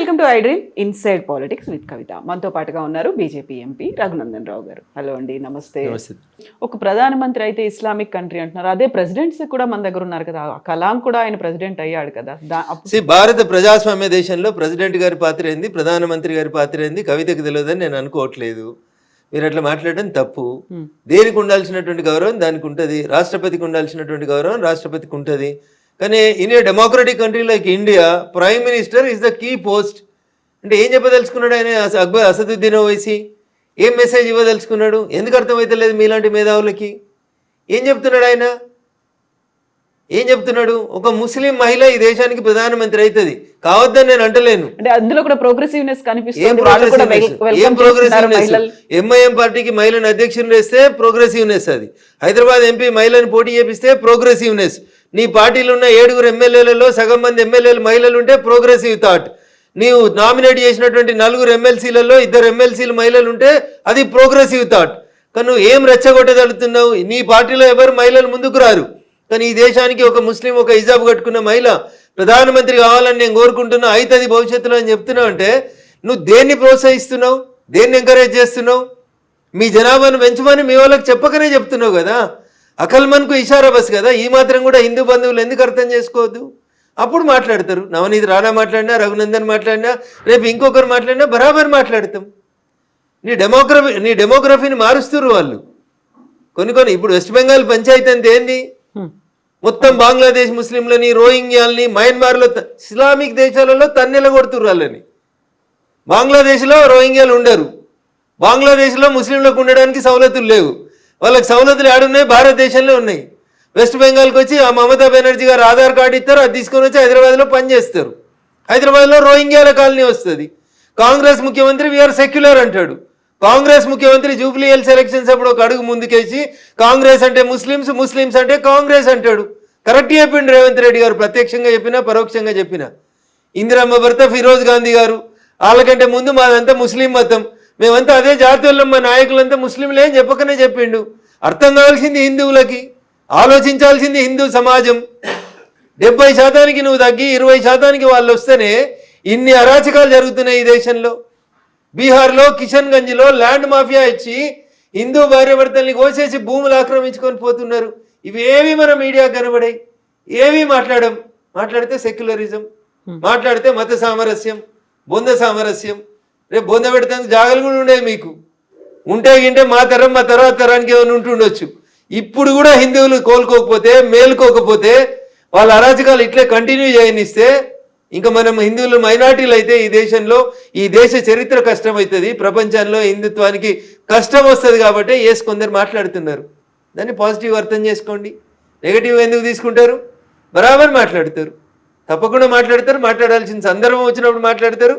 Welcome to I dream inside politics with Kavitha. మనతో పాటుగా ఉన్నారు బీజేపీ ఎంపీ రఘునందన్ రావు గారు. హలో అండి నమస్తే. ఒక ప్రధానమంత్రి అయితే ఇస్లామిక్ కంట్రీ అంటున్నారు. అదే ప్రెసిడెంట్స్ కూడా మన దగ్గర ఉన్నారు కదా. కలాం కూడా ఆయన ప్రెసిడెంట్ అయ్యాడు కదా. భారత ప్రజాస్వామ్య దేశంలో ప్రెసిడెంట్ గారి పాత్ర ఏంది? ప్రధానమంత్రి గారి పాత్ర ఏంది? కవితకు తెలియదని నేను అనుకోవట్లేదు. మీరు అట్లా మాట్లాడడం తప్పు. దేనికి ఉండాల్సినటువంటి గౌరవం? దానికి ఉంటుంది. రాష్ట్రపతికి ఉండాల్సినటువంటి గౌరవం రాష్ట్రపతికి ఉంటుంది. కానీ in a democratic country like India prime minister is the key post. అంటే ఏం చెప్పదలుచుకున్నాడు ఆయన? అక్బర్ అసదుద్దీన్ ఓవైసీ. ఏం మెసేజ్ ఇవ్వదలుచుకున్నాడు? ఎందుకు అర్థమైతలేదు మీలాంటి మేధావులకి? ఏం చెప్తున్నాడు ఆయన? ఏం చెప్తున్నాడు? ఒక ముస్లిం మహిళ ఈ దేశానికి ప్రధానమంత్రి అవుతుంది. కావద్దని నేను అంటలేను. అంటే అందులో కూడా ప్రోగ్రెసివ్నెస్ ఏం కనిపిస్తుంది ప్రోగ్రెసివ్నెస్. ఎంఐఎం పార్టీకి మహిళను అధ్యక్షులు వేస్తే ప్రోగ్రెసివ్నెస్ అది. హైదరాబాద్ ఎంపీ మహిళను పోటీ చేపిస్తే ప్రోగ్రెసివ్నెస్ నీ పార్టీలో ఉన్న ఏడుగురు ఎమ్మెల్యేలలో సగం మంది ఎమ్మెల్యేలు మహిళలు ఉంటే ప్రోగ్రెసివ్ థాట్. నీవు నామినేట్ చేసినటువంటి నలుగురు ఎమ్మెల్సీలలో ఇద్దరు ఎమ్మెల్సీలు మహిళలు ఉంటే అది ప్రోగ్రెసివ్ థాట్. కానీ నువ్వు ఏం రెచ్చగొట్టగలుగుతున్నావు? నీ పార్టీలో ఎవరు మహిళలు ముందుకు రారు? కానీ ఈ దేశానికి ఒక ముస్లిం ఒక హిజాబ్ కట్టుకున్న మహిళ ప్రధానమంత్రి కావాలని నేను కోరుకుంటున్నా అవుతుంది భవిష్యత్తులో అని చెప్తున్నావు అంటే నువ్వు దేన్ని ప్రోత్సహిస్తున్నావు? దేన్ని ఎంకరేజ్ చేస్తున్నావు? మీ జనాభాను పెంచమని మీ వాళ్ళకి చెప్పకనే చెప్తున్నావు కదా? అకల్మన్కు ఇషారా బస్ కదా? ఈ మాత్రం కూడా హిందూ బంధువులు ఎందుకు అర్థం చేసుకోవద్దు? అప్పుడు మాట్లాడతారు. నవనీత్ రాణా మాట్లాడినా రఘునందన్ మాట్లాడినా రేపు ఇంకొకరు మాట్లాడినా బరాబర్ మాట్లాడతాం. నీ డెమోగ్రఫీ నీ డెమోగ్రఫీని మారుస్తున్నారు వాళ్ళు. కొన్ని కొన్ని ఇప్పుడు వెస్ట్ బెంగాల్ పంచాయతీ అంతే ఏంది. మొత్తం బంగ్లాదేశ్ ముస్లింలని రోహింగ్యాల్ని మయన్మార్లో ఇస్లామిక్ దేశాలలో తన్నెల కొడుతుర్రు వాళ్ళని. బంగ్లాదేశ్లో రోహింగ్యాలు ఉండరు. బంగ్లాదేశ్లో ముస్లింలకు ఉండడానికి సవలతులు లేవు. వాళ్ళకి సవలతులు ఆడున్నాయి భారతదేశంలో ఉన్నాయి. వెస్ట్ బెంగాల్కి వచ్చి ఆ మమతా బెనర్జీ గారు ఆధార్ కార్డు ఇస్తారు అది తీసుకొని వచ్చి హైదరాబాద్లో పనిచేస్తారు హైదరాబాద్లో రోహింగ్యాల కాలనీ వస్తుంది. కాంగ్రెస్ ముఖ్యమంత్రి వీఆర్ సెక్యులర్ అంటాడు. కాంగ్రెస్ ముఖ్యమంత్రి జూబ్లీ హిల్స్ ఎలక్షన్స్ అప్పుడు ఒక అడుగు ముందుకేసి కాంగ్రెస్ అంటే ముస్లిమ్స్ ముస్లిమ్స్ అంటే కాంగ్రెస్ అంటాడు. కరెక్ట్ చెప్పిండు రేవంత్ రెడ్డి గారు ప్రత్యక్షంగా చెప్పినా పరోక్షంగా చెప్పినా. ఇందిరమ్మ భర్త ఫిరోజ్ గాంధీ గారు. వాళ్ళకంటే ముందు మాదంతా ముస్లిం మతం. మేమంతా అదే జాతీయులం మా నాయకులంతా ముస్లింలే అని చెప్పకనే చెప్పిండు. అర్థం కావాల్సింది హిందువులకి ఆలోచించాల్సింది హిందూ సమాజం. డెబ్బై శాతానికి నువ్వు తగ్గి ఇరవై శాతానికి వాళ్ళు వస్తేనే ఇన్ని అరాచకాలు జరుగుతున్నాయి ఈ దేశంలో. బీహార్లో కిషన్ గంజ్లో ల్యాండ్ మాఫియా ఇచ్చి హిందూ భార్యాభర్తల్ని కోసేసి భూములు ఆక్రమించుకొని పోతున్నారు. ఇవేవి మన మీడియా కనబడాయి. ఏవి మాట్లాడం? మాట్లాడితే సెక్యులరిజం మాట్లాడితే మత సామరస్యం బొంద సామరస్యం రేపు బోంద పెడతానికి జాగలు కూడా ఉండేవి మీకు. ఉంటే గింటే మా తరం మా తర్వాత తరానికి ఏమైనా ఉంటుండొచ్చు. ఇప్పుడు కూడా హిందువులు కోలుకోకపోతే మేలుకోకపోతే వాళ్ళ అరాచకాలు ఇట్లే కంటిన్యూ చేయనిస్తే ఇంకా మనం హిందువులు మైనార్టీలు అయితే ఈ దేశంలో ఈ దేశ చరిత్ర కష్టమవుతుంది ప్రపంచంలో హిందుత్వానికి కష్టం వస్తుంది కాబట్టి ఎస్ కొందరు మాట్లాడుతున్నారు. దాన్ని పాజిటివ్ అర్థం చేసుకోండి. నెగిటివ్ ఎందుకు తీసుకుంటారు? బరాబర్ మాట్లాడతారు. తప్పకుండా మాట్లాడతారు మాట్లాడాల్సిన సందర్భం వచ్చినప్పుడు మాట్లాడతారు.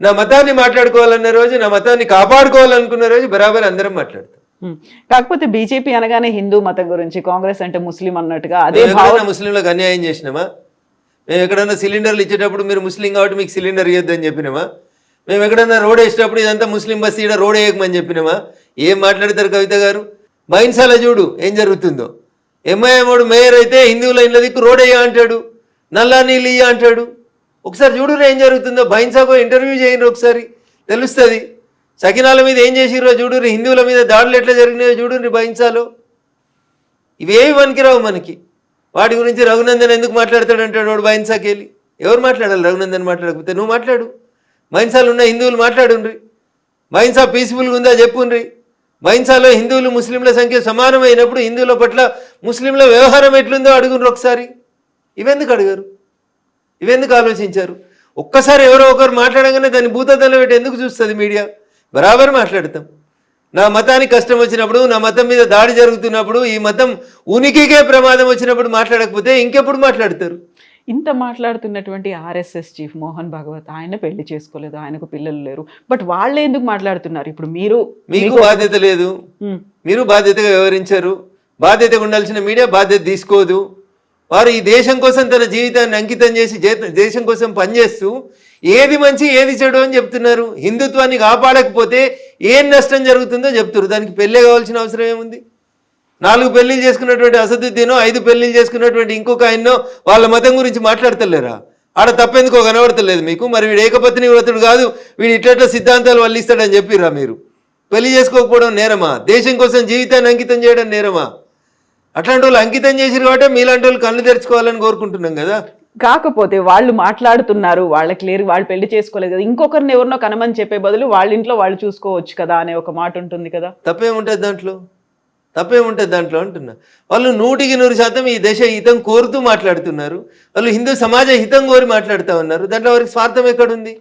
నా మతాన్ని మాట్లాడుకోవాలన్న రోజు నా మతాన్ని కాపాడుకోవాలనుకున్న రోజు బరాబర్ అందరం మాట్లాడతారు హ్మ్. కాకపోతే బీజేపీ అనగానే హిందూ మతం గురించి కాంగ్రెస్ అంటే ముస్లిం అన్నట్టుగా అదే ముస్లింలకు అన్యాయం చేసినామా? మేము ఎక్కడైనా సిలిండర్లు ఇచ్చేటప్పుడు మీరు ముస్లిం కాబట్టి మీకు సిలిండర్ ఇవ్వద్దని చెప్పినామా? మేము ఎక్కడైనా రోడ్ వేసేటప్పుడు ఇదంతా ముస్లిం బస్ ఈడ రోడ్ వేయకమని చెప్పినామా? ఏం మాట్లాడతారు కవిత గారు? బైన్సాల చూడు ఏం జరుగుతుందో. ఎంఐఎంఓడు మేయర్ అయితే హిందువుల ఇళ్ళ దిక్కు రోడ్ వేయ అంటాడు నల్లా నీళ్ళు ఇయ్య అంటాడు. ఒకసారి చూడురా ఏం జరుగుతుందో. బైన్సాకు ఇంటర్వ్యూ చేయండి ఒకసారి. తెలుస్తుంది. సకినాల మీద ఏం చేసిర్రో చూడు హిందువుల మీద దాడులు ఎట్లా జరిగినాయో చూడుర్రి బైన్సాలో ఇవేవి పనికిరావు మనకి. వాటి గురించి రఘునందన్ ఎందుకు మాట్లాడతాడు అంటాడు వాడు బైన్సాకి వెళ్ళి. ఎవరు మాట్లాడాలి రఘునందన్ మాట్లాడకపోతే? నువ్వు మాట్లాడు. బైన్సాలు ఉన్న హిందువులు మాట్లాడుండ్రి. బైన్సా పీస్ఫుల్గా ఉందా చెప్పుండ్రి. బైన్సాలో హిందువులు ముస్లింల సంఖ్య సమానమైనప్పుడు హిందువుల పట్ల ముస్లింల వ్యవహారం ఎట్లుందో అడుగుండ్రు ఒకసారి. ఇవెందుకు అడిగారు? ఇవెందుకు ఆలోచించారు? ఒక్కసారి ఎవరో ఒకరు మాట్లాడగానే దాన్ని భూతద్దలో పెట్టి ఎందుకు చూస్తుంది మీడియా? బరాబర్ మాట్లాడతాం. నా మతానికి కష్టం వచ్చినప్పుడు నా మతం మీద దాడి జరుగుతున్నప్పుడు ఈ మతం ఉనికికే ప్రమాదం వచ్చినప్పుడు మాట్లాడకపోతే ఇంకెప్పుడు మాట్లాడతారు? ఇంత మాట్లాడుతున్నటువంటి ఆర్ఎస్ఎస్ చీఫ్ మోహన్ భాగవత్ ఆయన పెళ్ళి చేసుకోలేదు ఆయనకు పిల్లలు లేరు. బట్ వాళ్ళే ఎందుకు మాట్లాడుతున్నారు? ఇప్పుడు మీరు మీకు బాధ్యత లేదు. మీరు బాధ్యతగా వ్యవహరించారు. బాధ్యతగా ఉండాల్సిన మీడియా బాధ్యత తీసుకోదు. వారు ఈ దేశం కోసం తన జీవితాన్ని అంకితం చేసి దేశం కోసం పనిచేస్తూ ఏది మంచి ఏది చెడు అని చెప్తున్నారు. హిందుత్వాన్ని కాపాడకపోతే ఏం నష్టం జరుగుతుందో చెప్తున్నారు. దానికి పెళ్ళే కావాల్సిన అవసరం ఏముంది? నాలుగు పెళ్ళిళ్ళు చేసుకున్నటువంటి అసదుద్దీనో ఐదు పెళ్ళిళ్ళు చేసుకున్నటువంటి ఇంకొక ఆయన్నో వాళ్ళ మతం గురించి మాట్లాడతలేరా? ఆడ తప్పెందుకో కనబడతలేదు మీకు. మరి వీడు ఏకపత్ని వ్రతుడు కాదు వీడు ఇట్లట్ల సిద్ధాంతాలు వల్లిస్తాడని చెప్పిర్రా మీరు? పెళ్ళి చేసుకోకపోవడం నేరమా? దేశం కోసం జీవితాన్ని అంకితం చేయడం నేరమా? అట్లాంటి వాళ్ళు అంకితం చేసిరు కాబట్టి మీలాంటి వాళ్ళు కళ్ళు తెరుచుకోవాలని కోరుకుంటున్నాం కదా. కాకపోతే వాళ్ళు మాట్లాడుతున్నారు వాళ్ళకి లేరు వాళ్ళు పెళ్ళి చేసుకోలేదు కదా. ఇంకొకరిని ఎవరినో కనమని చెప్పే బదులు వాళ్ళ ఇంట్లో వాళ్ళు చూసుకోవచ్చు కదా అనే ఒక మాట ఉంటుంది కదా. తప్పేముంటుంది దాంట్లో? తప్పేముంటుంది దాంట్లో అంటున్నా. వాళ్ళు నూటికి నూరు శాతం ఈ దేశ హితం కోరుతూ మాట్లాడుతున్నారు. వాళ్ళు హిందూ సమాజ హితం కోరి మాట్లాడుతూ ఉన్నారు. దాంట్లో వారికి స్వార్థం ఎక్కడుంది?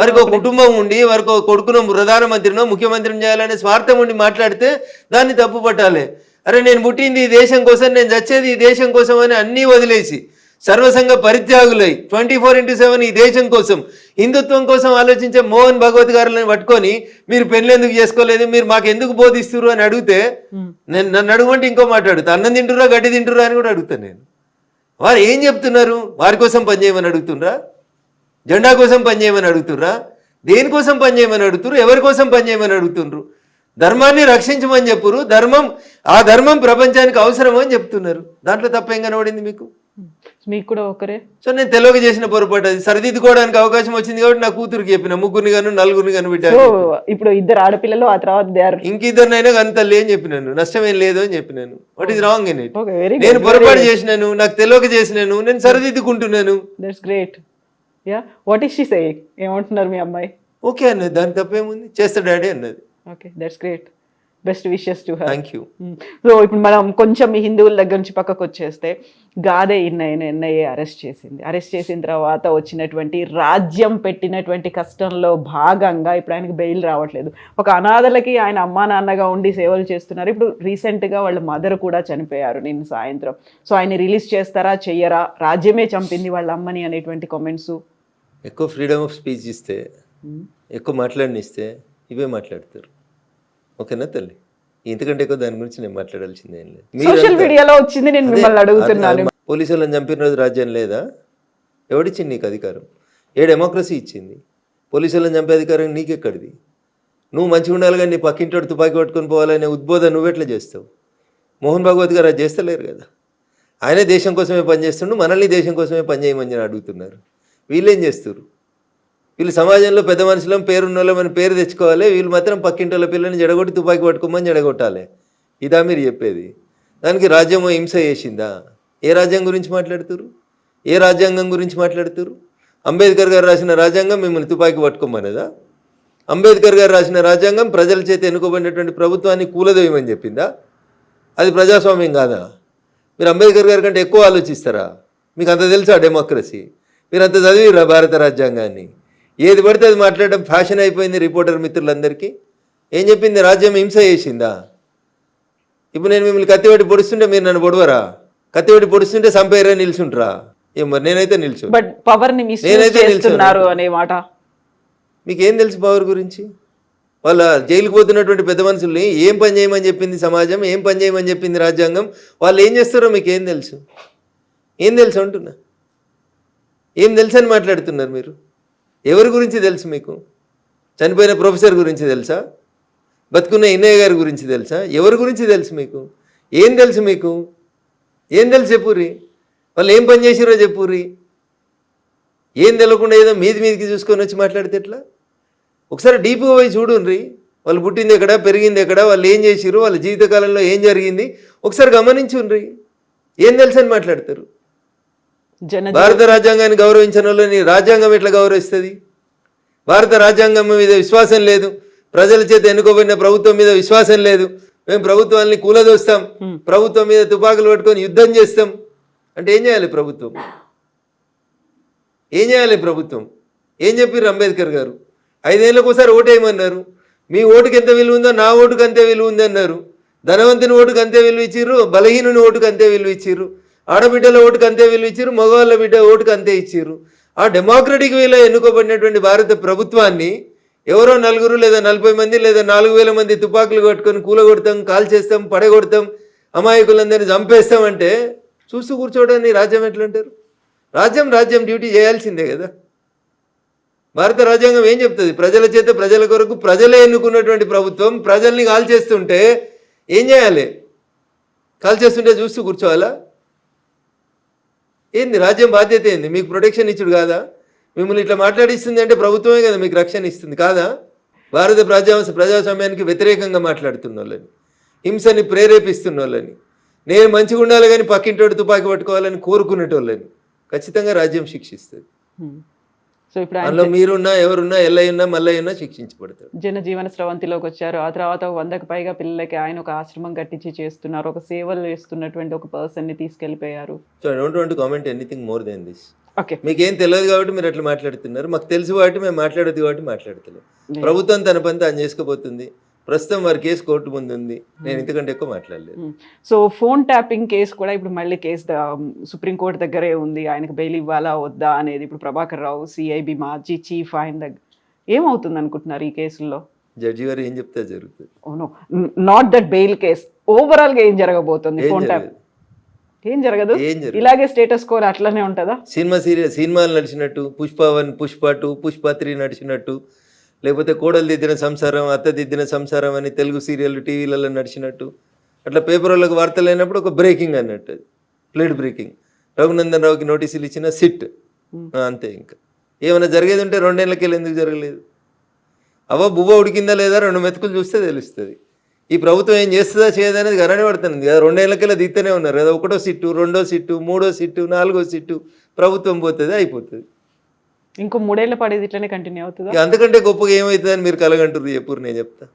వారికి ఒక కుటుంబం ఉండి వారికి ఒక కొడుకునో ప్రధానమంత్రినో ముఖ్యమంత్రిని చేయాలనే స్వార్థం ఉండి మాట్లాడితే దాన్ని తప్పు పట్టాలి అరే నేను పుట్టింది ఈ దేశం కోసం నేను చచ్చేది ఈ దేశం కోసం అని అన్నీ వదిలేసి సర్వసంగ పరిత్యాగులై ట్వంటీ ఫోర్ ఇంటూ సెవెన్ ఈ దేశం కోసం హిందుత్వం కోసం ఆలోచించే మోహన్ భగవత్ గారులను పట్టుకొని మీరు పెళ్ళి ఎందుకు చేసుకోలేదు మీరు మాకు ఎందుకు బోధిస్తున్నారు అని అడిగితే నేను నన్ను అడగమంటే ఇంకో మాట్లాడుతా అన్నం తింటురా గడ్డి తింటురా అని కూడా అడుగుతాను నేను. వారు ఏం చెప్తున్నారు? వారి కోసం పనిచేయమని అడుగుతుండ్రా? జెండా కోసం పనిచేయమని అడుగుతుర్రా దేనికోసం పనిచేయమని అడుగుతురు ఎవరి కోసం పనిచేయమని అడుగుతుండ్రు? ధర్మాన్ని రక్షించమని చెప్పురు. ధర్మం ఆ ధర్మం ప్రపంచానికి అవసరం అని చెప్తున్నారు. దాంట్లో తప్పేం కనబడింది మీకు? మీకు కూడా ఒకరే. సో నేను తెలియక చేసిన పొరపాటు అది. సరిదిద్దుకోవడానికి అవకాశం వచ్చింది కాబట్టి నా కూతురికి చెప్పిన ముగ్గురిని గాను నలుగురిని బిడ్డ ఇప్పుడు ఇద్దరు ఆడపిల్లలు ఆ తర్వాత ఇంకిద్దరినైనా కానీ తల్లి అని చెప్పినాను. నష్టమేం లేదు అని చెప్పినాను. What is wrong in it నేను పొరపాటు చేసినాను నాకు తెలియక చేసినాను నేను సరిదిద్దుకుంటున్నాను. That's great ya what is she say ఏమంటున్నారు మీ అమ్మాయి? ఓకే అన్నది. దానికి తప్పేముంది? చేస్తా డాడీ అన్నది. Okay that's great best wishes to her thank you so ఇప్పుడు మనం కొంచెం హిందువుల దగ్గర నుంచి పక్కకు వచ్చేస్తే గాదే ఎన్ఐఏ ఎన్ఐఏ అరెస్ట్ చేసింది. అరెస్ట్ చేసిన తర్వాత వచ్చినటువంటి రాజ్యం పెట్టినటువంటి కష్టంలో భాగంగా ఇప్పుడు ఆయనకి బెయిల్ రావట్లేదు. ఒక అనాథలకి ఆయన అమ్మా నాన్నగా ఉండి సేవలు చేస్తున్నారు. ఇప్పుడు రీసెంట్గా వాళ్ళ మదర్ కూడా చనిపోయారు నిన్న సాయంత్రం. సో ఆయన రిలీజ్ చేస్తారా చెయ్యరా? రాజ్యమే చంపింది వాళ్ళ అమ్మని అనేటువంటి కామెంట్స్ ఎక్కువ ఫ్రీడమ్ ఆఫ్ స్పీచ్ ఇస్తే ఎక్కువ మాట్లాడనిస్తే ఇవే మాట్లాడతారు. ఓకేనా తల్లి? ఇంతకంటే ఎక్కువ దాని గురించి నేను మాట్లాడాల్సింది ఏం లేదు. సోషల్ మీడియాలో వచ్చింది నేను మిమ్మల్ని అడుగుతున్నాను. పోలీసు వాళ్ళని చంపిన రోజు రాజ్యం లేదా? ఎవడిచ్చింది నీకు అధికారం? ఏ డెమోక్రసీ ఇచ్చింది? పోలీసు వాళ్ళని చంపే అధికారం నీకెక్కడిది? నువ్వు మంచిగా ఉండాలి కానీ నీ పక్కింటోడు తుపాకీ పట్టుకొని పోవాలనే ఉద్బోధన నువ్వెట్లా చేస్తావు? మోహన్ భాగవత్ గారు అది చేస్తలేరు కదా. ఆయనే దేశం కోసమే పనిచేస్తుండు మనల్ని దేశం కోసమే పనిచేయమని అడుగుతున్నారు. వీళ్ళేం చేస్తారు వీళ్ళు సమాజంలో పెద్ద మనుషులం పేరున్న వాళ్ళమని పేరు తెచ్చుకోవాలి. వీళ్ళు మాత్రం పక్కింటి వాళ్ళ పిల్లని జడగొట్టి తుపాకి పట్టుకోమని జడగొట్టాలి. ఇదా మీరు చెప్పేది. దానికి రాజ్యం హింస చేసిందా? ఏ రాజ్యం గురించి మాట్లాడుతురు ఏ రాజ్యాంగం గురించి మాట్లాడుతురు అంబేద్కర్ గారు రాసిన రాజ్యాంగం మిమ్మల్ని తుపాకి పట్టుకోమనేదా? అంబేద్కర్ గారు రాసిన రాజ్యాంగం ప్రజల చేత ఎన్నుకోబడినటువంటి ప్రభుత్వాన్ని కూలదోయమని చెప్పిందా? అది ప్రజాస్వామ్యం కాదా? మీరు అంబేద్కర్ గారి కంటే ఎక్కువ ఆలోచిస్తారా? మీకు అంత తెలుసా డెమోక్రసీ? మీరు అంత చదివిరా భారత రాజ్యాంగాన్ని? ఏది పడితే అది మాట్లాడడం ఫ్యాషన్ అయిపోయింది రిపోర్టర్ మిత్రులందరికీ. ఏం చెప్పింది? రాజ్యం హింస చేసిందా? ఇప్పుడు నేను మిమ్మల్ని కత్తిపెట్టి పొడుస్తుంటే మీరు నన్ను పొడవరా? కత్తిపెట్టి పొడుస్తుంటే సంపేరే నిల్చుంటారా? ఏం మరి నేనైతే నిల్చు. బట్ పవర్ని మిస్ నేనైతే అనే మాట. మీకు ఏం తెలుసు పవర్ గురించి? వాళ్ళ జైలుకు పోతున్నటువంటి పెద్ద మనుషుల్ని ఏం పని చేయమని చెప్పింది సమాజం? ఏం పని చేయమని చెప్పింది రాజ్యాంగం? వాళ్ళు ఏం చేస్తారో మీకు ఏం తెలుసు? ఏం తెలుసు అంటున్నా? ఏం తెలుసు అని మాట్లాడుతున్నారు మీరు? ఎవరి గురించి తెలుసు మీకు? చనిపోయిన ప్రొఫెసర్ గురించి తెలుసా? బతుకున్న ఇన్నయ్య గారి గురించి తెలుసా? ఎవరి గురించి తెలుసు మీకు? ఏం తెలుసు మీకు? ఏం తెలుసు చెప్పుర్రి? వాళ్ళు ఏం పని చేసిరో చెప్పుర్రి? ఏం తెలియకుండా ఏదో మీది మీదికి చూసుకొని వచ్చి మాట్లాడితే ఎట్లా? ఒకసారి డీప్గా పోయి చూడుండ్రి. వాళ్ళు పుట్టింది ఎక్కడ పెరిగింది ఎక్కడ వాళ్ళు ఏం చేసిరు వాళ్ళ జీవితకాలంలో ఏం జరిగింది? ఒకసారి గమనించుండ్రి. ఏం తెలుసని మాట్లాడతారు? భారత రాజ్యాంగాన్ని గౌరవించిన వాళ్ళని రాజ్యాంగం ఎట్లా గౌరవిస్తుంది? భారత రాజ్యాంగం మీద విశ్వాసం లేదు. ప్రజల చేత ఎన్నుకోబడిన ప్రభుత్వం మీద విశ్వాసం లేదు. మేము ప్రభుత్వాన్ని కూలదోస్తాం. ప్రభుత్వం మీద తుపాకులు పట్టుకొని యుద్ధం చేస్తాం. అంటే ఏం చేయాలి ప్రభుత్వం? ఏం చేయాలి ప్రభుత్వం? ఏం చెప్పారు అంబేద్కర్ గారు? ఐదేళ్ళకు ఒకసారి ఓటేయమన్నారు. మీ ఓటుకి ఎంత విలువ ఉందో నా ఓటుకు అంతే విలువ ఉంది అన్నారు ధనవంతుని ఓటుకు అంతే విలువ ఇచ్చిర్రు బలహీనుని ఓటుకు అంతే విలువ ఇచ్చిర్రు. ఆడబిడ్డల ఓటుకు అంతే విలువ ఇచ్చిర్రు మగవాళ్ళ బిడ్డ ఓటుకు అంతే ఇచ్చారు ఆ డెమోక్రటిక్ వేలో ఎన్నుకోబడినటువంటి భారత ప్రభుత్వాన్ని ఎవరో నలుగురు లేదా నలభై మంది లేదా నాలుగు వేల మంది తుపాకులు కొట్టుకొని కూలగొడతాం కాల్ చేస్తాం పడగొడతాం అమాయకులందరినీ చంపేస్తామంటే చూస్తూ కూర్చోవడాన్ని రాజ్యం ఎట్లంటారు రాజ్యం రాజ్యం డ్యూటీ చేయాల్సిందే కదా. భారత రాజ్యాంగం ఏం చెప్తుంది? ప్రజల చేత ప్రజల కొరకు ప్రజలే ఎన్నుకున్నటువంటి ప్రభుత్వం ప్రజల్ని కాల్చేస్తుంటే ఏం చేయాలి? కాల్ చేస్తుంటే చూస్తూ కూర్చోవాలా? ఏంది రాజ్యం బాధ్యత ఏంది? మీకు ప్రొటెక్షన్ ఇచ్చుడు కాదా? మిమ్మల్ని ఇట్లా మాట్లాడిస్తుంది అంటే ప్రభుత్వమే కదా మీకు రక్షణ ఇస్తుంది కాదా? భారత ప్రజా ప్రజాస్వామ్యానికి వ్యతిరేకంగా మాట్లాడుతున్న వాళ్ళని హింసని ప్రేరేపిస్తున్న వాళ్ళని నేను మంచిగా ఉండాలి కానీ పక్కింటోడు తుపాకీ పట్టుకోవాలని కోరుకునేటోళ్ళని ఖచ్చితంగా రాజ్యం శిక్షిస్తుంది. సో ఇప్పుడు ఆయన అందులో మీరున్నా ఎవరున్నా ఎల్లయ్యున్నా మల్లయ్యున్నా శిక్షించబడతాడు. జనజీవన స్రవంతిలోకి వచ్చారు ఆ తర్వాత వందకు పైగా పిల్లలకి ఆయన ఒక ఆశ్రమం కట్టించి చేస్తున్నారు. ఒక సేవలు చేస్తున్నటువంటి ఒక పర్సన్ని తీసుకెళ్ళిపోయారు so I don't want comment anything more then this okay మీకేం తెలియదు కాబట్టి మీరు అట్లా మాట్లాడుతున్నారు. మాకు తెలుసు కాబట్టి మేము మాట్లాడదు కాబట్టి మాట్లాడతలేం. ప్రభుత్వం తన పని తాను చేసుకోబోతుంది ప్రస్తుతం వారి కేసు కోర్టు ముందు ఉంది. నేను ఇంతకంటే ఎక్కువ మాట్లాడలేదు. సో ఫోన్ ట్యాపింగ్ కేసు కూడా ఇప్పుడు మళ్ళీ కేసు సుప్రీంకోర్టు దగ్గరే ఉంది. ఆయనకు బెయిల్ ఇవ్వాలా వద్దా అనేది ఇప్పుడు ప్రభాకర్ రావు సిఐబి మాజీ చీఫ్ ఆయన దగ్గర ఏమవుతుంది అనుకుంటున్నారు ఈ కేసుల్లో? జడ్జి గారు ఏం చెప్తే జరుగుతుంది. Oh no not that bail case ఓవరాల్గా ఏం జరగబోతుంది ఫోన్ ట్యాప్ ఏం జరగదు. ఇలాగే స్టేటస్ కోర్ అట్లనే ఉంటుందా? సినిమా సీరియల్ సినిమాలు నడిచినట్టు Pushpa one Pushpa two Pushpa three నడిచినట్టు లేకపోతే కోడలు దిద్దిన సంసారం అత్త దిద్దిన సంసారం అని తెలుగు సీరియల్ టీవీలలో నడిచినట్టు. అట్లా పేపర్ వాళ్ళకి వార్తలు అయినప్పుడు ఒక బ్రేకింగ్ అన్నట్టు అది. Plate breaking. రఘునందన్ రావుకి నోటీసులు ఇచ్చిన సిట్. అంతే ఇంకా. ఏమైనా జరిగేది ఉంటే రెండేళ్ళకి ఎందుకు జరగలేదు? అవ్వ బువ్వ ఉడికిందా లేదా రెండు మెతుకులు చూస్తే తెలుస్తుంది. ఈ ప్రభుత్వం ఏం చేస్తుందా చేయదా అనేది గరణి పడుతుంది. కదా రెండేళ్ళకెళ్ళ దిత్తనే ఉన్నారు. కదా ఒకటో సిట్టు రెండో సిట్టు మూడో సిట్టు నాలుగో సిట్టు ప్రభుత్వం పోతుంది అయిపోతుంది. ఇంకో మూడేళ్ళ పడేది ఇట్లనే కంటిన్యూ అవుతుందా? ఇక అంతకంటే గొప్పగా ఏమవుతుందని మీరు కలగంటారు చెప్పురు నేను చెప్తా.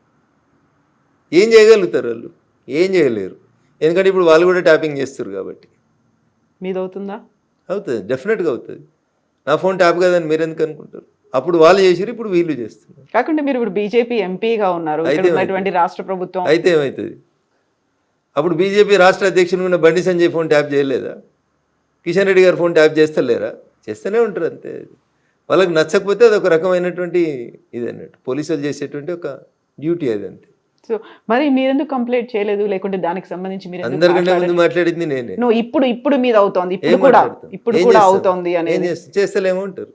ఏం చేయగలుగుతారు వాళ్ళు? ఏం చేయలేరు. ఎందుకంటే ఇప్పుడు వాళ్ళు కూడా ట్యాపింగ్ చేస్తారు కాబట్టి. మీది అవుతుందా. అవుతుంది డెఫినెట్గా అవుతుంది. నా ఫోన్ ట్యాప్ కదని మీరు ఎందుకు అనుకుంటారు? అప్పుడు వాళ్ళు చేసిరు ఇప్పుడు వీళ్ళు చేస్తున్నారు. కాకుండా మీరు ఇప్పుడు బీజేపీ ఎంపీగా ఉన్నారు. ఉన్నటువంటి రాష్ట్ర ప్రభుత్వం. అయితే ఏమవుతుంది అప్పుడు బీజేపీ రాష్ట్ర అధ్యక్షుడు ఉన్న బండి సంజయ్ ఫోన్ ట్యాప్ చేయలేదా? కిషన్ రెడ్డి గారు ఫోన్ ట్యాప్ చేస్తలేరా? చేస్తూనే ఉంటారు అంతే. వాళ్ళకి నచ్చకపోతే అది ఒక రకమైనటువంటి ఇది అన్నట్టు. పోలీసులు చేసేటువంటి ఒక డ్యూటీ అది అంతే. సో మరి మీరెందుకు కంప్లైంట్ చేయలేదు? లేకుంటే దానికి సంబంధించి మీరు అందరికంటే ముందు? మాట్లాడింది నేనే. No, ఇప్పుడు ఇప్పుడు మీద అవుతోంది. ఇప్పుడు ఏం కూడా? ఇప్పుడు ఏం కూడా? అవుతోంది ఏం అనేది. చేస్తాం? చేస్తలేమో అంటారు.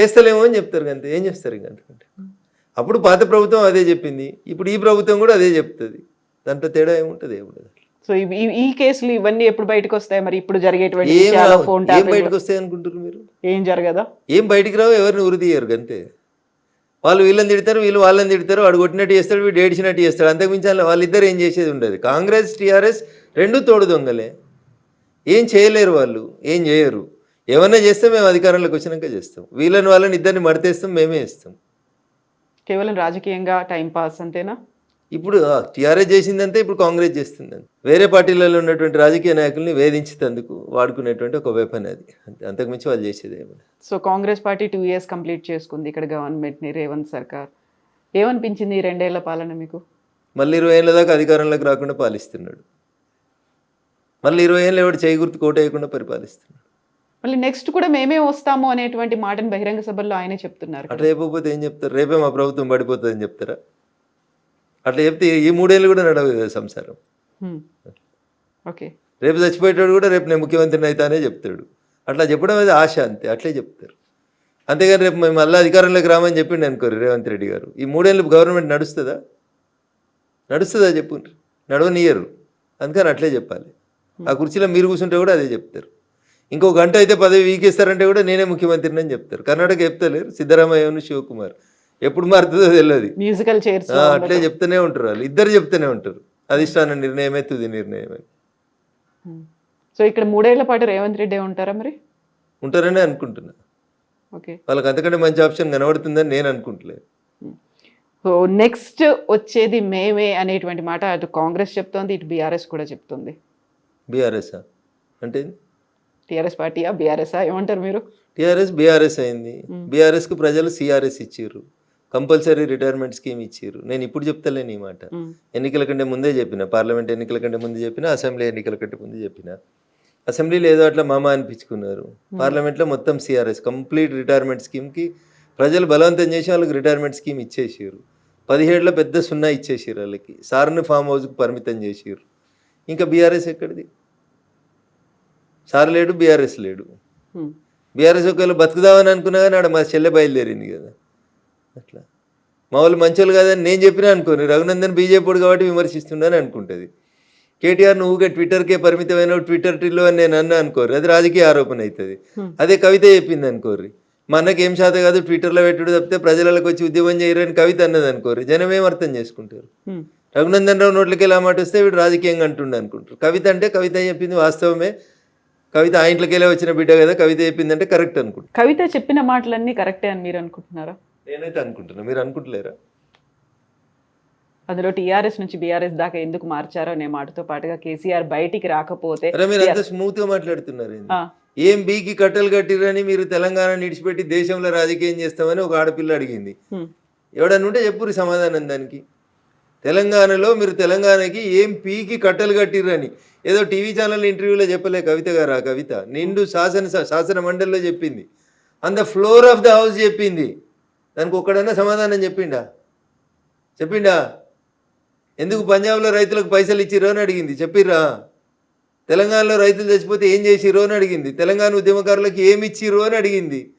చేస్తలేమో అని చెప్తారు అంతే ఏం చేస్తారు ఇంక అంతకంటే? అప్పుడు పాత ప్రభుత్వం అదే చెప్పింది. ఇప్పుడు ఈ ప్రభుత్వం కూడా అదే చెప్తుంది. దాంట్లో తేడా ఏముంటుంది? ఏముండదు. సో ఈ- ఈ కేసులు ఇవన్నీ ఎప్పుడు బయటకు వస్తాయి? మరి ఇప్పుడు జరిగేటువంటి. ఫోన్ ఏం బయటకు వస్తాయి అనుకుంటారు మీరు? ఏం జరగదా? ఏం బయటికి రావు? ఎవరిని ఉరి తీయరు అంతే. వాళ్ళు వీళ్ళని తిడతారు వీళ్ళు వాళ్ళని తిడతారు వాడు కొట్టినట్టు చేస్తాడు వీడు ఏడిచినట్టు చేస్తాడు. అంతకు మించి వాళ్ళ- వాళ్ళిద్దరు ఏం చేసేది ఉండదు. కాంగ్రెస్ టీఆర్ఎస్ రెండు తోడు దొంగలే. ఏం చేయలేరు వాళ్ళు ఏం చేయరు. ఏమన్నా చేస్తే మేము అధికారంలోకి వచ్చినాక చేస్తాం. వీళ్ళని వాళ్ళని ఇద్దరిని మడతేస్తాం మేమే ఇస్తాం కేవలం రాజకీయంగా టైం పాస్ అంతేనా? ఇప్పుడు టీఆర్ఎస్ చేసిందంటే ఇప్పుడు కాంగ్రెస్ చేస్తుందని వేరే పార్టీలలో ఉన్నటువంటి రాజకీయ నాయకుల్ని వేధించేందుకు వాడుకునేటువంటి ఒక వెపన్ అది. అంతే అంతకుమించి వాళ్ళు చేసేది ఏమన్నా so Congress party two years complete చేసుకుంది ఇక్కడ గవర్నమెంట్ని రేవంత్ సర్కార్. ఏమనిపించింది ఈ రెండేళ్ళ పాలన మీకు? మళ్ళీ ఇరవై ఏళ్ళ దాకా అధికారంలోకి రాకుండా పాలిస్తున్నాడు. మళ్ళీ ఇరవై ఏళ్ళు ఎవడు చేయి గుర్తు కోట వేయకుండా పరిపాలిస్తున్నాడు. మళ్ళీ నెక్స్ట్ కూడా మేమే వస్తాము అనేటువంటి మాటను బహిరంగ సభల్లో ఆయనే చెప్తున్నారు. అట్లా చెప్పకపోతే ఏం చెప్తారు? రేపే మా ప్రభుత్వం పడిపోతుందని చెప్తారా? అట్లా చెప్తే ఈ మూడేళ్ళు కూడా నడవదు సంసారం. ఓకే. రేపు చచ్చిపోయేటాడు కూడా రేపు నేను ముఖ్యమంత్రిని అవుతానే చెప్తాడు. అట్లా చెప్పడం అది ఆశ అంతే అట్లే చెప్తారు. అంతేగాని రేపు మేము మళ్ళీ అధికారంలోకి రామని చెప్పిండి అనుకోరు రేవంత్ రెడ్డి గారు. ఈ మూడేళ్ళు గవర్నమెంట్ నడుస్తుందా? నడుస్తుందా చెప్పు నడవనియరు. అందుకని అట్లే చెప్పాలి. ఆ కుర్చీలో మీరు కూర్చుంటే కూడా అదే చెప్తారు. ఇంకో గంట అయితే పదవి వీకేస్తారంటే కూడా నేనే ముఖ్యమంత్రిని అని చెప్తారు. కర్ణాటక చెప్తలేరు. సిద్ధరామయ్యను శివకుమార్. ఎప్పుడు మారుతుందో తెలియదు మ్యూజికల్ చైర్స్ అట్లే చెప్తూనే ఉంటారు వాళ్ళు. ఇద్దరు చెప్తూనే ఉంటారు. అధిష్టాన నిర్ణయమే తుది నిర్ణయం అని సో ఇక్కడ మూడేళ్ళ పాటు రేవంత్ రెడ్డి ఉంటారా మరి? ఉంటారని అనుకుంటున్నా. ఓకే వాళ్ళకి అంతకంటే మంచి ఆప్షన్ కనబడుతుందని నేను అనుకుంటలేదు. సో నెక్స్ట్ వచ్చేది మేమే అనేటువంటి మాట అటు కాంగ్రెస్ చెప్తోంది ఇటు బీఆర్ఎస్ కూడా చెప్తుంది. బీఆర్ఎస్ అంటే? టీఆర్ఎస్ పార్టీయా బీఆర్ఎస్ఆ ఏమంటారు మీరు? టీఆర్ఎస్ బీఆర్ఎస్ అయింది. బీఆర్ఎస్కి ప్రజలు సిఆర్ఎస్ ఇచ్చారు కంపల్సరీ రిటైర్మెంట్ స్కీమ్ ఇచ్చారు నేను ఇప్పుడు చెప్తలేను ఈ మాట. ఎన్నికల కంటే ముందే చెప్పిన పార్లమెంట్ ఎన్నికల కంటే ముందు చెప్పిన అసెంబ్లీ ఎన్నికల కంటే ముందు చెప్పిన. అసెంబ్లీలో ఏదో అట్లా మామ అనిపించుకున్నారు. పార్లమెంట్లో మొత్తం సిఆర్ఎస్ కంప్లీట్ రిటైర్మెంట్ స్కీమ్కి ప్రజలు బలవంతం చేసి వాళ్ళకి రిటైర్మెంట్ స్కీమ్ ఇచ్చేసారు పదిహేడులో పెద్ద సున్నా ఇచ్చేసారు వాళ్ళకి. సార్ని ఫామ్ హౌస్కి పరిమితం చేసారు ఇంకా బీఆర్ఎస్ ఎక్కడిది? సార్ లేడు బీఆర్ఎస్ లేడు. బీఆర్ఎస్ ఒకవేళ బతుకుదామని అనుకున్నా కానీ ఆడ మా చెల్లె బయలుదేరింది కదా. అట్లా. మా వాళ్ళు మంచోళ్ళు కాదని నేను చెప్పినా అనుకోని రఘునందన్ బీజేపీ కాబట్టి విమర్శిస్తున్నాను అనుకుంటుంది. కేటీఆర్ నువ్వుగా ట్విట్టర్కే పరిమితమైన ట్విట్టర్ టిల్లో అని నేను అన్నా అనుకోరు అది రాజకీయ ఆరోపణ అవుతుంది అదే కవిత చెప్పింది అనుకోర్రి మా అన్నకి ఏం శాత కాదు ట్విట్టర్లో పెట్టుడు తప్పితే ప్రజలకు వచ్చి ఉద్యమం చేయరని కవిత అన్నది అనుకోరు జనం ఏం అర్థం చేసుకుంటారు. రఘునందన్ రావు నోట్లకి ఎలా మాట వస్తే వీడు రాజకీయంగా అంటుండే అనుకుంటారు. కవిత అంటే కవిత చెప్పింది వాస్తవమే. కవిత ఆ ఇంట్లోకి వెళ్ళి వచ్చిన బిడ్డ కదా కవిత చెప్పిందంటే కరెక్ట్ అనుకుంటా. కవిత చెప్పిన మాటలన్నీ కరెక్టే అని మీరు అనుకుంటున్నారా? నేనైతే అనుకుంటున్నా. మీరు అనుకుంటలేరా? అందులో టీఆర్ఎస్ నుంచి బీఆర్ఎస్ దాకా ఎందుకు మార్చారో అనే మాటతో పాటుగా కేసీఆర్ బయటికి రాకపోతే మీరు అంత స్మూత్గా మాట్లాడుతున్నారు ఏం బీకి కట్టలు కట్టిరని మీరు తెలంగాణ నిడిచిపెట్టి దేశంలో రాజకీయం చేస్తామని ఒక ఆడపిల్ల అడిగింది. ఎవడన్నా ఉంటే చెప్పురు సమాధానం దానికి. తెలంగాణలో మీరు తెలంగాణకి ఏం పీకి కట్టలు కట్టిర్రని ఏదో టీవీ ఛానల్ ఇంటర్వ్యూలో చెప్పలే కవిత గారు ఆ కవిత. నిండు శాసన శాసన మండలిలో చెప్పింది. On the floor of the house చెప్పింది. దానికి ఒక్కడన్నా సమాధానం చెప్పిండా? చెప్పిండా? ఎందుకు పంజాబ్లో రైతులకు పైసలు ఇచ్చిర్రో అని అడిగింది. చెప్పిర్రా? తెలంగాణలో రైతులు చచ్చిపోతే ఏం చేసిర్రో అని అడిగింది. తెలంగాణ ఉద్యమకారులకు ఏమి ఇచ్చిర్రో అని అడిగింది.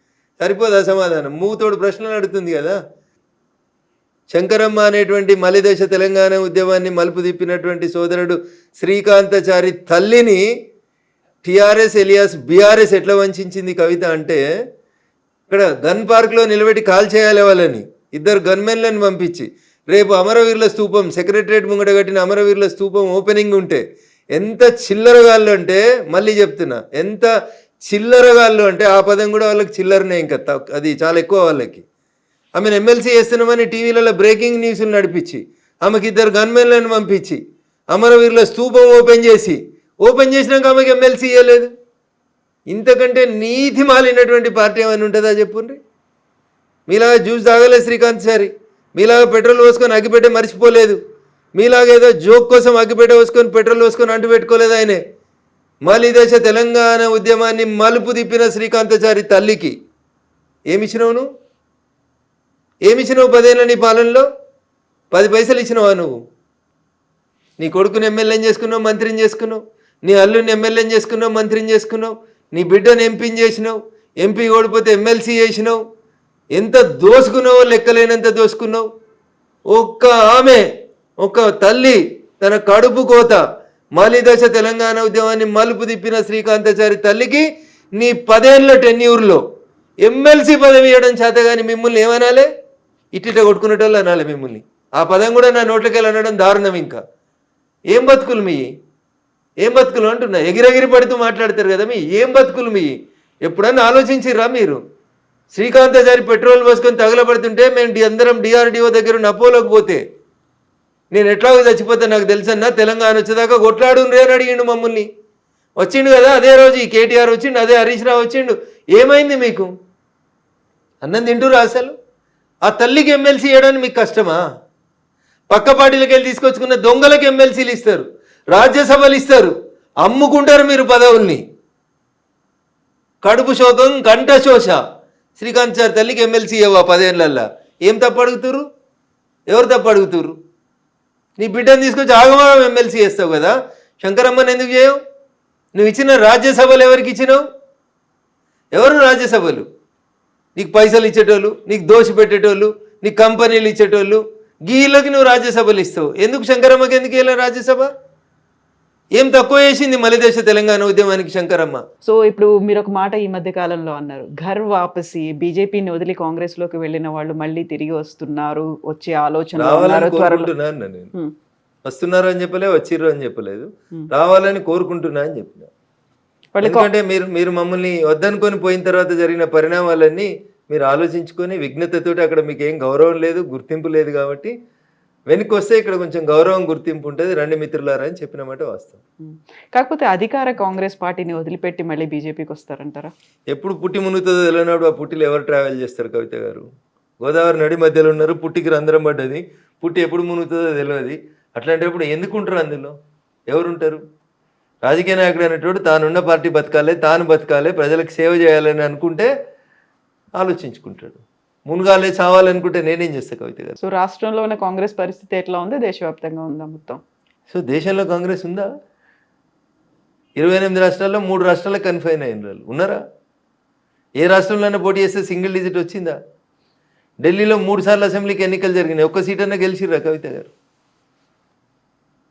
సరిపోదా సమాధానం? మూతోడు ప్రశ్నలు అడుగుతుంది కదా. శంకరమ్మ అనేటువంటి మలిదశ తెలంగాణ ఉద్యమాన్ని మలుపు తిప్పినటువంటి సోదరుడు శ్రీకాంతచారి తల్లిని టిఆర్ఎస్ ఎలియాస్ బీఆర్ఎస్ ఎట్లా వంచింది కవిత అంటే ఇక్కడ గన్ పార్క్లో నిలబెట్టి కాల్ చేయాలి వాళ్ళని. ఇద్దరు గన్మెన్లను పంపించి. రేపు అమరవీరుల స్తూపం సెక్రటరేట్ ముంగట కట్టిన అమరవీరుల స్తూపం ఓపెనింగ్ ఉంటే ఎంత చిల్లరగాళ్ళు అంటే మళ్ళీ చెప్తున్నా ఎంత చిల్లరగాళ్ళు అంటే ఆ పదం కూడా వాళ్ళకి చిల్లరనే ఇంకా అది చాలా ఎక్కువ వాళ్ళకి. ఆమెను ఎమ్మెల్సీ చేస్తున్నామని టీవీలలో బ్రేకింగ్ న్యూస్లు నడిపించి ఆమెకి ఇద్దరు గన్మెన్లను పంపించి అమరవీరుల స్తూపం ఓపెన్ చేసి ఓపెన్ చేసినాక ఆమెకి ఎమ్మెల్సీ ఇవ్వలేదు ఇంతకంటే నీతి మాలినటువంటి పార్టీ ఏమైనా ఉంటుందా చెప్పుండ్రి? మీలాగా జ్యూస్ తాగలేదు శ్రీకాంత్ సారి. మీలాగా పెట్రోల్ పోసుకొని అగ్గిపెట్టే మర్చిపోలేదు. మీలాగా ఏదో జోక్ కోసం అగ్గిపెట్ట పోసుకొని పెట్రోల్ పోసుకొని అంటు పెట్టుకోలేదు ఆయనే. మళ్ళీ దేశ తెలంగాణ ఉద్యమాన్ని మలుపు తిప్పిన శ్రీకాంతచారి తల్లికి. ఏమిచ్చినావు నువ్వు? ఏమిచ్చినావు పదేళ్ళ నీ పాలనలో? పది పైసలు ఇచ్చినావా నువ్వు? నీ కొడుకుని ఎమ్మెల్యేని చేసుకున్నావు మంత్రిని చేసుకున్నావు. నీ అల్లుని ఎమ్మెల్యేని చేసుకున్నావు మంత్రిని చేసుకున్నావు. నీ బిడ్డను ఎంపీని చేసినావు ఎంపీ ఓడిపోతే ఎమ్మెల్సీ చేసినావు ఎంత దోసుకున్నావో లెక్కలేనంత దోసుకున్నావు. ఒక్క ఆమె ఒక తల్లి తన కడుపు కోత మాలిదశ తెలంగాణ ఉద్యమాన్ని మలుపు తిప్పిన శ్రీకాంతాచారి తల్లికి నీ పదేళ్ళ టెన్యూర్లో ఎమ్మెల్సీ పదవి ఇవ్వడం చేత కానీ మిమ్మల్ని ఏమనాలే? ఇట్టిట కొట్టుకునేటోళ్ళు అనాలి మిమ్మల్ని. ఆ పదం కూడా నా నోట్లకెళ్ళి వెళ్ళి అనడం దారుణం ఇంకా. ఏం బతుకులు మీ? ఏం బతుకులు అంటున్నా? ఎగిరెగిరి పడుతూ మాట్లాడతారు కదా మీ? ఏం బతుకులు మీ? ఎప్పుడన్నా ఆలోచించిర్రా మీరు? శ్రీకాంతాచారి పెట్రోల్ పోసుకొని తగలబడుతుంటే మేము డి- అందరం డిఆర్డిఓ దగ్గర నపోలోకి పోతే నేను ఎట్లాగో చచ్చిపోతే నాకు తెలుసన్నా? తెలంగాణ వచ్చేదాకా కొట్లాడు అని అడిగిండు మమ్మల్ని. వచ్చిండు కదా అదే రోజు ఈ కేటీఆర్ వచ్చిండు అదే హరీష్ రావు వచ్చిండు. ఏమైంది మీకు? అన్నం తింటురా అసలు? ఆ తల్లికి ఎమ్మెల్సీ ఇవ్వడానికి మీకు కష్టమా? పక్క పార్టీలకు వెళ్ళి తీసుకొచ్చుకున్న దొంగలకు ఎమ్మెల్సీలు ఇస్తారు. రాజ్యసభలు ఇస్తారు. అమ్ముకుంటారు మీరు పదవుల్ని. కడుపు శోకం కంఠ శోష. శ్రీకాంత్ సార్ తల్లికి ఎమ్మెల్సీ ఇవ్వవా పదేళ్ళల్లా ఏం తప్పు అడుగుతురు ఎవరు తప్పు అడుగుతురు నీ బిడ్డను తీసుకొచ్చి ఆగమాగం ఎమ్మెల్సీ చేస్తావు కదా? శంకరమ్మని ఎందుకు చేయవు? నువ్వు ఇచ్చిన రాజ్యసభలు ఎవరికి ఇచ్చినావు? ఎవరు రాజ్యసభలు? నీకు పైసలు ఇచ్చేటోళ్ళు నీకు దోషి పెట్టేటోళ్ళు నీకు కంపెనీలు ఇచ్చేటోళ్ళు గీళ్ళకి నువ్వు రాజ్యసభలు ఇస్తావు. ఎందుకు శంకరమ్మకి ఎందుకు వెళ్ళా రాజ్యసభ? ఏం తక్కువ చేసింది మలిదేశ తెలంగాణ ఉద్యమానికి శంకరమ్మ? సో ఇప్పుడు మీరు ఒక మాట ఈ మధ్య కాలంలో అన్నారు. ఘర్ వాపసి బీజేపీని వదిలి కాంగ్రెస్లోకి వెళ్ళిన వాళ్ళు మళ్ళీ తిరిగి వస్తున్నారు వచ్చే ఆలోచన వస్తున్నారు అని చెప్పలే వచ్చిర్రు అని చెప్పలేదు. రావాలని కోరుకుంటున్నా అని చెప్పిన. ఎందుకంటే మీరు మీరు మమ్మల్ని వద్దనుకొని పోయిన తర్వాత జరిగిన పరిణామాలన్నీ మీరు ఆలోచించుకొని విఘ్నతతోటి అక్కడ మీకు ఏం గౌరవం లేదు గుర్తింపు లేదు కాబట్టి వెనక్కి వస్తే ఇక్కడ కొంచెం గౌరవం గుర్తింపు ఉంటుంది రండి మిత్రులారా అని చెప్పిన మాట వాస్తవం. కాకపోతే అధికార కాంగ్రెస్ పార్టీని వదిలిపెట్టి మళ్ళీ బీజేపీకి వస్తారంటారా? ఎప్పుడు పుట్టి మునుగుతుందో తెలియనప్పుడు ఆ పుట్టిలో ఎవరు ట్రావెల్ చేస్తారు కవిత గారు? గోదావరి నడి మధ్యలో ఉన్నారు పుట్టికి రంధ్రం పడ్డది పుట్టి ఎప్పుడు మునుగుతుందో తెలియదు. అట్లాంటప్పుడు ఎందుకు ఉంటారు అందులో? ఎవరుంటారు? రాజకీయ నాయకుడు అనేటోడు తానున్న పార్టీ బతకాలి తాను బతకాలి ప్రజలకు సేవ చేయాలని అనుకుంటే ఆలోచించుకుంటాడు. మునుగాలే చావాలనుకుంటే నేనేం చేస్తా కవిత గారు? సో రాష్ట్రంలో ఉన్న కాంగ్రెస్ పరిస్థితి ఎట్లా ఉంది? దేశవ్యాప్తంగా ఉందా మొత్తం? సో దేశంలో కాంగ్రెస్ ఉందా? ఇరవై ఎనిమిది రాష్ట్రాల్లో మూడు రాష్ట్రాలకు కన్ఫైన్ అయిన వాళ్ళు. ఉన్నారా? ఏ రాష్ట్రంలోనే పోటీ చేస్తే సింగిల్ డిజిట్ వచ్చిందా? ఢిల్లీలో మూడు సార్లు అసెంబ్లీకి ఎన్నికలు జరిగినాయి. ఒక్క సీట్ అన్నా గెలిచిర్రా కవిత గారు?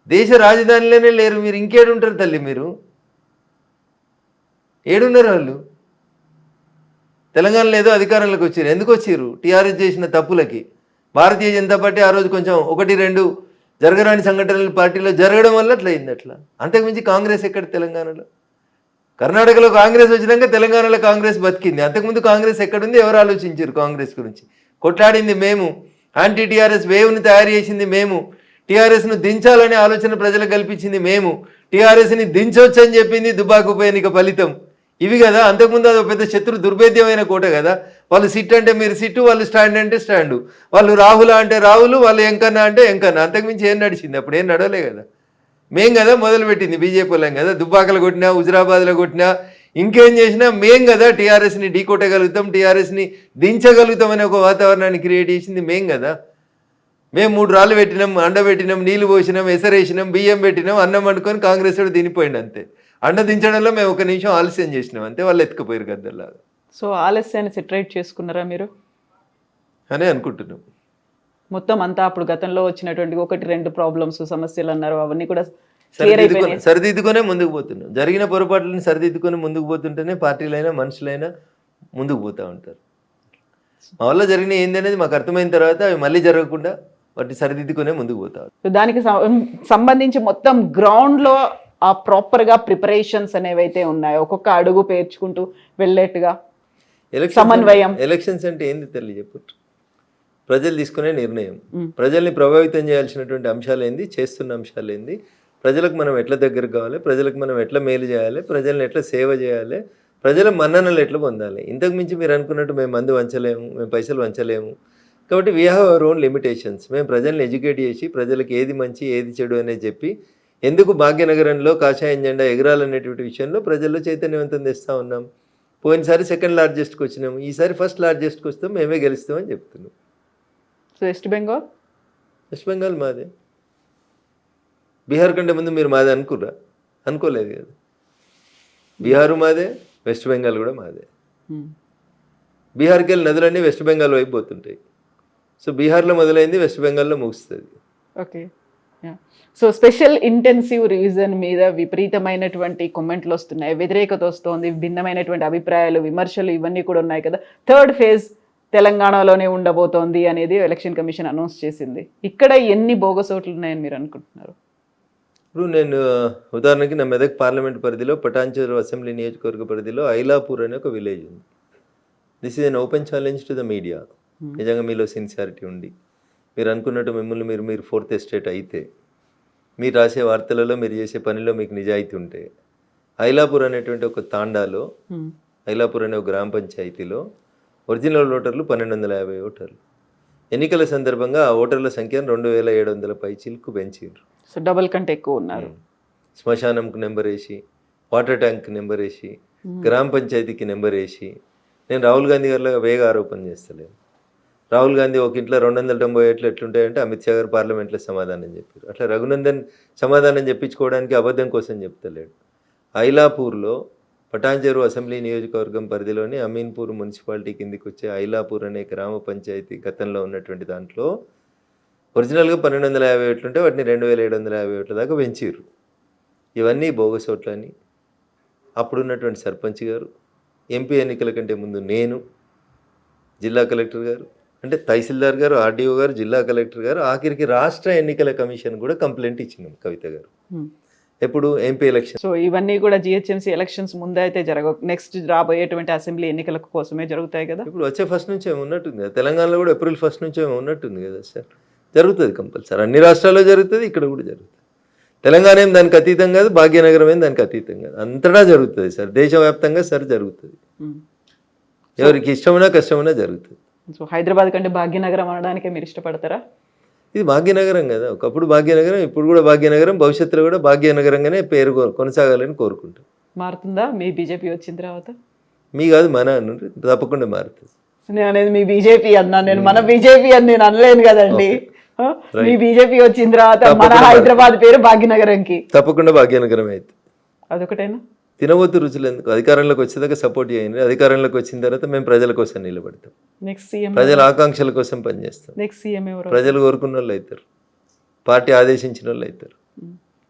దేశ రాజధానిలోనే లేరు. మీరు ఇంకేడు ఉంటారు తల్లి మీరు? ఏడున్నారు వాళ్ళు? తెలంగాణలో ఏదో అధికారంలోకి వచ్చారు. ఎందుకు వచ్చారు? టీఆర్ఎస్ చేసిన తప్పులకి. భారతీయ జనతా పార్టీ ఆ రోజు కొంచెం ఒకటి రెండు జరగరాని సంఘటనలు పార్టీలో జరగడం వల్ల అట్లా అయింది అట్లా. అంతకుమించి కాంగ్రెస్ ఎక్కడ తెలంగాణలో? కర్ణాటకలో కాంగ్రెస్ వచ్చినాక తెలంగాణలో కాంగ్రెస్ బతికింది. అంతకుముందు కాంగ్రెస్ ఎక్కడుంది? ఎవరు ఆలోచించారు కాంగ్రెస్ గురించి? కొట్లాడింది మేము. యాంటీ టీఆర్ఎస్ వేవ్ని తయారు చేసింది మేము. టీఆర్ఎస్ను దించాలనే ఆలోచన ప్రజలకు కల్పించింది మేము. టీఆర్ఎస్ని దించొచ్చు చెప్పింది దుబాకు ఉప ఎన్నిక ఫలితం. ఇవి కదా అంతకుముందు అది పెద్ద శత్రు దుర్భేద్యమైన కోట కదా. వాళ్ళు సిట్ అంటే మీరు సిట్టు వాళ్ళు స్టాండ్ అంటే స్టాండు. వాళ్ళు రాహుల అంటే రాహులు వాళ్ళు ఎంకన్నా అంటే ఎంకన్నా. అంతకుమించి ఏం నడిచింది? అప్పుడు ఏం నడవలే కదా. మేం కదా మొదలుపెట్టింది బీజేపీ వాళ్ళం కదా. దుబ్బాకలు కొట్టినా హుజరాబాద్లో కొట్టినా ఇంకేం చేసినా మేం కదా టీఆర్ఎస్ని ఢీకొట్టగలుగుతాం టీఆర్ఎస్ని దించగలుగుతాం అనే ఒక వాతావరణాన్ని క్రియేట్ చేసింది మేం కదా. మేము మూడు రాళ్ళు పెట్టినాం అండ పెట్టినాం నీళ్ళు పోసినాం ఎసరేసినాం బియ్యం పెట్టినాం అన్నం వండుకొని కాంగ్రెస్ వాడు తినిపోయింది అంతే. అండ దించడంలో మేము ఒక నిమిషం ఆలస్యం చేసినాం. అంతే వాళ్ళు ఎత్తుకుపోయారు గద్దల్లాగా. సో ఆలస్యాన్ని సెటరేట్ చేసుకున్నారా మీరు? అని అనుకుంటున్నాం. మొత్తం అంతా అప్పుడు గతంలో వచ్చినటువంటి ఒకటి రెండు ప్రాబ్లమ్స్ సమస్యలు అన్నారు. అవన్నీ కూడా సరిదిద్దుకొని సరిదిద్దుకొనే ముందుకు పోతున్నాం. జరిగిన పొరపాట్లను సరిదిద్దుకొని ముందుకు పోతుంటేనే పార్టీలైనా మనుషులైనా ముందుకు పోతూ ఉంటారు. మా వల్ల జరిగిన ఏంది అనేది మాకు అర్థమైన తర్వాత అవి మళ్ళీ జరగకుండా వాటిని సరిదిద్దుకొనే ముందుకు పోతాం సో దానికి సంబంధించి మొత్తం గ్రౌండ్లో ఆ ప్రాపర్గా ప్రిపరేషన్స్ అనేవి అయితే ఉన్నాయో ఒక్కొక్క అడుగు పేర్చుకుంటూ వెళ్ళేట్టుగా సమన్వయం. ఎలక్షన్స్ అంటే ఏంది తల్లి చెప్పు. ప్రజలు తీసుకునే నిర్ణయం. ప్రజల్ని ప్రభావితం చేయాల్సినటువంటి అంశాలు ఏంది? చేస్తున్న అంశాలు ఏంది? ప్రజలకు మనం ఎట్లా దగ్గర కావాలి? ప్రజలకు మనం ఎట్లా మేలు చేయాలి? ప్రజల్ని ఎట్లా సేవ చేయాలి? ప్రజల మన్ననలు ఎట్లా పొందాలి? ఇంతకు మించి మీరు అనుకున్నట్టు మేము మందు వంచలేము మేము పైసలు వంచలేము. కాబట్టి we have our own limitations మేము ప్రజల్ని ఎడ్యుకేట్ చేసి ప్రజలకు ఏది మంచి ఏది చెడు అనేది చెప్పి ఎందుకు భాగ్యనగరంలో కాషాయం జెండా ఎగరాలనేటువంటి విషయంలో ప్రజల్లో చైతన్యవంతం తెస్తూ ఉన్నాం. పోయినసారి సెకండ్ లార్జెస్ట్కి వచ్చినాం. ఈసారి ఫస్ట్ లార్జెస్ట్కి వస్తాం మేమే గెలుస్తామని చెప్తున్నాం. సో వెస్ట్ బెంగాల్? వెస్ట్ బెంగాల్ మాదే. బీహార్ కంటే ముందు మీరు మాదే అనుకుర్రా? అనుకోలేదు కదా. బీహారు మాదే వెస్ట్ బెంగాల్ కూడా మాదే. బీహార్కి వెళ్ళి నదులన్నీ వెస్ట్ బెంగాల్ వైపు పోతుంటాయి. సో బీహార్లో మొదలైంది వెస్ట్ బెంగాల్లో ముగుస్తుంది. Okay. So special intensive revision మీద విపరీతమైనటువంటి కామెంట్లు వస్తున్నాయి. వ్యతిరేకత వస్తోంది భిన్నమైనటువంటి అభిప్రాయాలు విమర్శలు ఇవన్నీ కూడా ఉన్నాయి కదా. థర్డ్ ఫేజ్ తెలంగాణలోనే ఉండబోతోంది అనేది ఎలక్షన్ కమిషన్ అనౌన్స్ చేసింది. ఇక్కడ ఎన్ని బోగసోట్లు ఉన్నాయని మీరు అనుకుంటున్నారు? ఇప్పుడు నేను ఉదాహరణకి నా మెదక్ పార్లమెంట్ పరిధిలో పటాన్చెరు అసెంబ్లీ నియోజకవర్గ పరిధిలో ఐలాపూర్ అనే ఒక విలేజ్ ఉంది. This is an open challenge to the media నిజంగా మీలో సిన్సియారిటీ ఉండి మీరు అనుకున్నట్టు మిమ్మల్ని మీరు మీరు ఫోర్త్ ఎస్టేట్ అయితే మీరు రాసే వార్తలలో మీరు చేసే పనిలో మీకు నిజాయితీ ఉంటే ఐలాపూర్ అనేటువంటి ఒక తాండాలో. ఐలాపూర్ అనే ఒక గ్రామ పంచాయతీలో ఒరిజినల్ ఓటర్లు పన్నెండు వందల యాభై ఓటర్లు. ఎన్నికల సందర్భంగా ఆ ఓటర్ల సంఖ్యను రెండు వేల ఏడు వందల పై చిలుకు పెంచారు సో డబుల్ కంటే ఎక్కువ ఉన్నారు. శ్మశానంకు నెంబర్ వేసి వాటర్ ట్యాంక్ నెంబర్ వేసి గ్రామ పంచాయతీకి నెంబర్ వేసి నేను రాహుల్ గాంధీ గారిలో వేగ ఆరోపణ చేస్తలేను. రాహుల్ గాంధీ ఒక ఇంట్లో రెండు వందల తొంభై ఏట్లు ఎట్లుంటాయంటే అమిత్ షా గారు పార్లమెంట్లో సమాధానం చెప్పారు. అట్లా రఘునందన్ సమాధానం చెప్పించుకోవడానికి అబద్ధం కోసం చెప్తలేడు. ఐలాపూర్లో పటాంజరు అసెంబ్లీ నియోజకవర్గం పరిధిలోని అమీన్పూర్ మున్సిపాలిటీ కిందికి వచ్చే ఐలాపూర్ అనే గ్రామ పంచాయతీ గతంలో ఉన్నటువంటి దాంట్లో ఒరిజినల్గా పన్నెండు వందల యాభై ఏట్లుంటే వాటిని రెండు వేల ఏడు వందల యాభై ఏట్ల దాకా పెంచారు ఇవన్నీ బోగసోట్లని. అప్పుడున్నటువంటి సర్పంచ్ గారు ఎంపీ ఎన్నికల కంటే ముందు నేను జిల్లా కలెక్టర్ గారు అంటే తహసీల్దార్ గారు ఆర్డీఓ గారు జిల్లా కలెక్టర్ గారు ఆఖరికి రాష్ట్ర ఎన్నికల కమిషన్ కూడా కంప్లైంట్ ఇచ్చినాం కవిత గారు. ఎప్పుడు ఎంపీ ఎలక్షన్. సో ఇవన్నీ కూడా జిహెచ్ఎంసీ ఎలక్షన్స్ ముందే అయితే జరగవు. నెక్స్ట్ రాబోయేటువంటి అసెంబ్లీ ఎన్నికల కోసమే జరుగుతాయి కదా? ఇప్పుడు వచ్చే ఫస్ట్ నుంచి ఏమి ఉన్నట్టుంది కదా? తెలంగాణలో కూడా ఏప్రిల్ ఫస్ట్ నుంచి ఏమి ఉన్నట్టుంది కదా సార్? జరుగుతుంది కంపల్సరీ. అన్ని రాష్ట్రాల్లో జరుగుతుంది ఇక్కడ కూడా జరుగుతుంది. తెలంగాణ ఏం దానికి అతీతం కాదు భాగ్యనగరం ఏం దానికి అతీతం కాదు. అంతటా జరుగుతుంది సార్. దేశవ్యాప్తంగా సార్ జరుగుతుంది. ఎవరికి ఇష్టమైనా కష్టమైనా జరుగుతుంది. సో హైదరాబాద్ కంటే భాగ్యనగరం అనడానికే మీరు ఇష్టపడతారా? ఇది భాగ్యనగరం కదా. ఒకప్పుడు భాగ్యనగరం ఇప్పుడు కూడా భాగ్యనగరం భవిష్యత్తులో కూడా భాగ్యనగరంగానే పేరు కొనసాగాలని కోరుకుంటాం. మారుతుందా? మీ బీజేపీ వచ్చిన తర్వాత? మీ కాదు మన అన్నారు తప్పకుండా మారుతుంది. నేను అనేది మీ బీజేపీ అన్నా. నేను మన బీజేపీ అని నేను అనలేను కదండి? మీ బీజేపీ వచ్చిన తర్వాత మన హైదరాబాద్ పేరు భాగ్యనగరంకి. తప్పకుండా భాగ్యనగరం అయితే. అదొకటేనా? తినవద్దు రుచులు ఎందుకు? అధికారంలోకి వచ్చేదాకా సపోర్ట్ చేయండి. అధికారంలోకి వచ్చిన తర్వాత మేము ప్రజల కోసం నిలబడతాం. నెక్స్ట్ సీఎం ప్రజల ఆకాంక్షల కోసం పనిచేస్తాం. నెక్స్ట్ సీఎం ఎవరు? ప్రజలు కోరుకున్న వాళ్ళు అవుతారు. పార్టీ ఆదేశించిన వాళ్ళు అవుతారు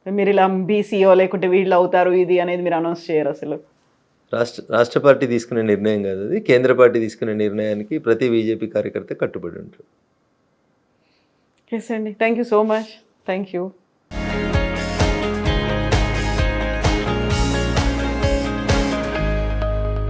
మీరు ఇలా బీసీఓ లేకుంటే వీళ్ళు అవుతారు ఇది అనేది మీరు అనౌన్స్ చేయరు అసలు. రాష్ట్ర రాష్ట్ర పార్టీ తీసుకునే నిర్ణయం కాదు అది. కేంద్ర పార్టీ తీసుకునే నిర్ణయానికి ప్రతి బీజేపీ కార్యకర్త కట్టుబడి ఉంటారు. ఎస్ అండి. Thank you so much thank you